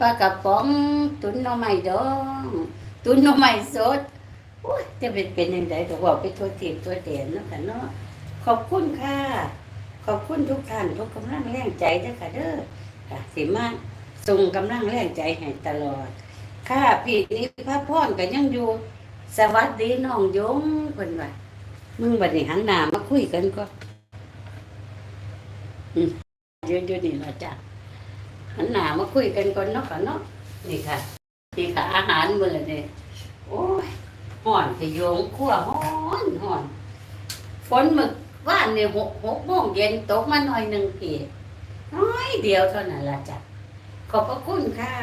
ปลากระป๋องตุนหน่อไม้ดองตุนหน่อไม้สดโอ้ยจะเป็นเป็นยังไงก็บอกไปตัวทีบตัวเตียนเนาะค่ะเนาะขอบคุณค่ะขอบคุณทุกท่านทุกกำลังแรงใจเด้อค่ะเด้อค่ะสิมาส่งกำลังแรงใจให้ตลอด ค่ะพี่นี่พระพรก็ยังอยู่ สวัสดีน้องยงเพิ่นว่ามึงบัดนี้หันหน้ามาคุยกันก็อืมเดี๋ยวเดี๋ยวนี่ละจ้ะ หันหน้ามาคุยกันก่อนเนาะค่ะเนาะนี่ค่ะนี่ค่ะ อาหารมื้อนี่โอ้ยฮ้อนพี่โยงคั่วฮ้อนฮ้อนฝนมึกว่านเนี่ยหกหกโมงเย็นตกมาหน่อยหนึ่งพี่น้อยเดียวเท่านั้นละจ้ะขอบพระคุณค่ะ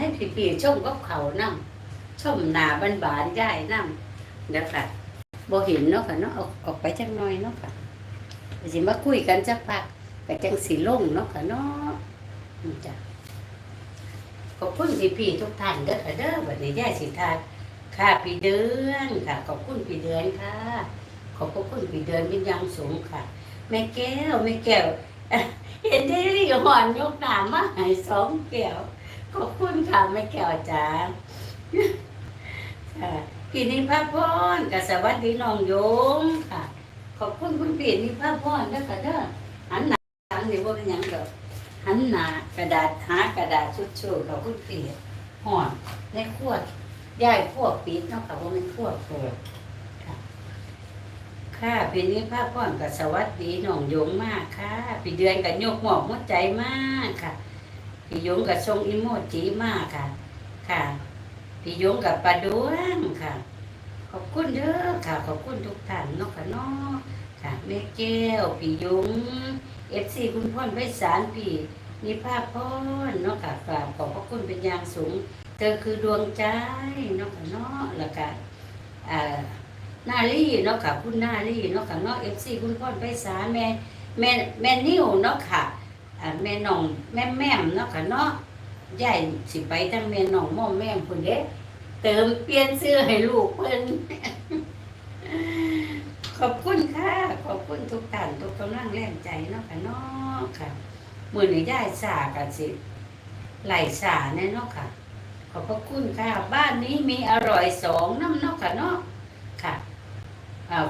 ให้พี่ๆชมกับเขาวนำชมหนาบานบานย่ายน้ำเดี๋ยวค่ะบ่เห็นเนาะค่ะเนาะออกออกไปจังหน่อยเนาะค่ะเดี๋ยวสิมาคุยกันจักพักไปจังสีลงเนาะค่ะเนาะ จ้ะขอบคุณพี่พี่ทุกท่านเด้อค่ะเด้อวันนี้ย่ายสิทาค่ะพี่เดือนค่ะ ขอบคุณพี่เดือนค่ะ ขอบคุณพี่เดือนเป็นยังสูงค่ะ แม่แก้วแม่แก้วเห็นได้รีหอนยกหนามมาหายสองแก้วขอบคุณค่ะแม่แก้วจ้าค่ะพี่นิพาพรกับสวัสดีน้องโยมค่ะ ขอบคุณคุณพี่นิพาพรเด้อค่ะเด้อหันหน้าทางนี่ว่าเป็นยังเด้อ หันหน้ากระดาษหากระดาษชุดชูกับคุณพี่ห่อนในขวดย่ายพวกปิดเนาะค่ะว่ามันขวดโผล่ค่ะค่ะพี่นิพาพรกับสวัสดีน้องโยมมากค่ะพี่เดือนกับยกหมอกหัวใจมากค่ะพี่โยมกับทรงอิโมจิมากค่ะ ค่ะพี่ยงกับปลาดวงค่ะ ขอบคุณเด้อค่ะ ขอบคุณทุกท่านเนาะค่ะเนาะ ค่ะแม่แก้วพี่ยงเอฟซีคุณพ่อนไพศาลพี่นิพาพรเนาะค่ะกราบขอบพระคุณเป็นอย่างสูง เธอคือดวงใจเนาะค่ะเนาะแล้วก็อ่านาลีเนาะค่ะคุณนาลีเนาะค่ะเนาะเอฟซีคุณพ่อนไพศาลแม่แม่แม่นิ้วเนาะค่ะอ่าแม่น้องแม่แม่มเนาะค่ะเนาะยายสิไปทั้งแม่น้องม่อมแม่คนเด้เติมเปลี่ยนเสื้อให้ลูกเพิ่นขอบคุณค่ะ ขอบคุณทุกท่านทุกกำลังแรงใจเนาะค่ะเนาะค่ะมื้อนี้ยายสากันสิไหลสาแน่เนาะค่ะ ขอบพระคุณค่ะ บ้านนี้มีอร่อยสองน้ำเนาะค่ะเนาะค่ะ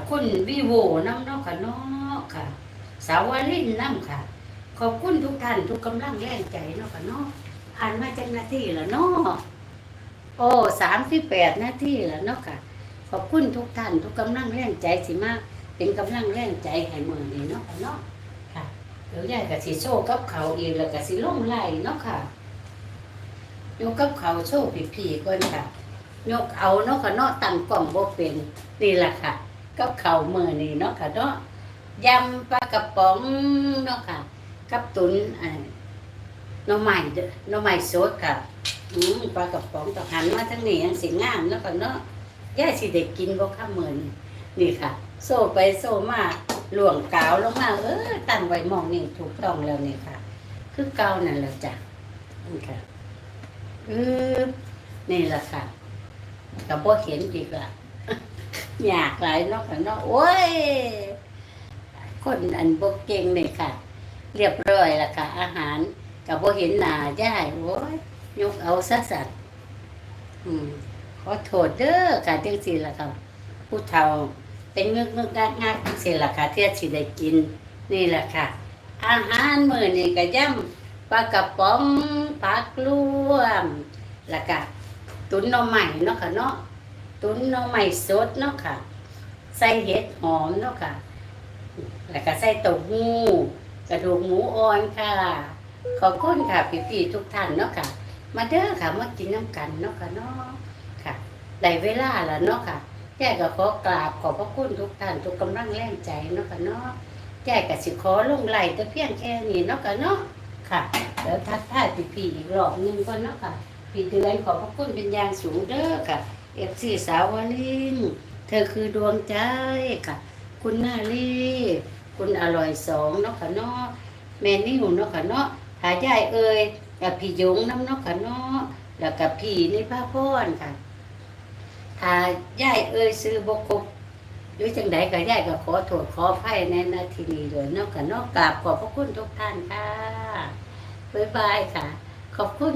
คุณวิโวน้ำเนาะค่ะเนาะค่ะ สาวลินน้ำค่ะ ขอบคุณทุกท่านทุกกำลังแรงใจเนาะค่ะเนาะผ่านมาจังนาทีล้วเนาะโอ้สามสิบแปดนาทีล้วเนาะค่ะ ขอบคุณทุกท่านทุกกำลังแรงใจสิมาก เป็นกำลังแรงใจให้เมืองนี้เนาะค่ะเนาะค่ะเดี๋ยวยายกับสิโซ่กับเขาวอีกแล้วก็สิลงไล่เนาะค่ะยกกับเขาวโซ่ผีๆก่อนค่ะยกเอาเนาะค่ะเนาะตั้งกล่องบ่เป็นนี่แหละค่ะ กับเขาวมือนี่เนาะค่ะเนาะยำปลากระป๋องเนาะค่ะ กับตุนอ่าหน่อไม้เด้อหน่อไม้สดกับอืมปลากระป๋องตะหันมาทั้งนี้ยังสิงามแล้วก็เนาะย่าสิได้กินบ่ข้ามมื้อนี้นี่ค่ะ โซ่ไปโซ่มาหลวงกาวลงมาเออตั้งไว้มองนี่ถูกต้องแล้วนี่ค่ะ คือเก่านั่นแหละจ้ะนี่ค่ะเออนี่แหละค่ะก็บ่เห็นอีกละอยากหลายนาะค่ะเนาะโอ้ยคนอันบ่เก่งนี่ค่ะ เรียบร้อยละค่ะ อาหารกับบ่เห็นหน้าย่ายโอ้ยยกเอาซะสัตว์อืมขอโทษเด้อค่ะจังซี่ละครับผู้เฒ่า เป็นงึกงึกงักงักจังซี่ล่ะค่ะที่สิได้กินนี่แหละค่ะ อาหารมื้อนี้ก็ย่ำปลากระป๋องผักรวมแล้วก็ตุ๋นหน่อไม้เนาะค่ะเนาะตุ๋นหน่อไม้สดเนาะค่ะ ใส่เห็ดหอมเนาะค่ะ แล้วก็ใส่เต้าหู้กระดูกหมูอ่อนค่ะ ขอบคุณค่ะพี่ๆทุกท่านเนาะค่ะ มาเด้อค่ะมากินน้ำกันเนาะค่ะเนาะค่ะได้เวลาแล้วเนาะค่ะ แจ้ก็ขอกราบขอบพระคุณทุกท่านทุกกำลังแรงใจเนาะค่ะเนาะแจ้ก็สิขอลงไหลแต่เพียงแค่นี้เนาะค่ะเนาะค่ะเดี๋ยวทักทายพี่ๆอีกรอบนึงก่อนเนาะค่ะพี่เดือนขอบพระคุณเป็นอย่างสูงเด้อค่ะเอฟซีสาวลินเธอคือดวงใจค่ะ คุณนาลีคุณอร่อยสองเนาะค่ะเนาะแม่นิ่วเนาะค่ะเนาะหายายเอ่ยกับพี่ยงน้ำเนกกันเนาะแล้วกับพี่นิพาพรค่ะ ถ้ายายเอ้ยซื้อบกบหรือจังใดก็ยายก็ขอโทษขอไผ่ในนาทีนี้เลยนาะกันเนอกกราบขอบพระคุณทุกท่านค่ะบ๊ายบายค่ะ ขอบคุณ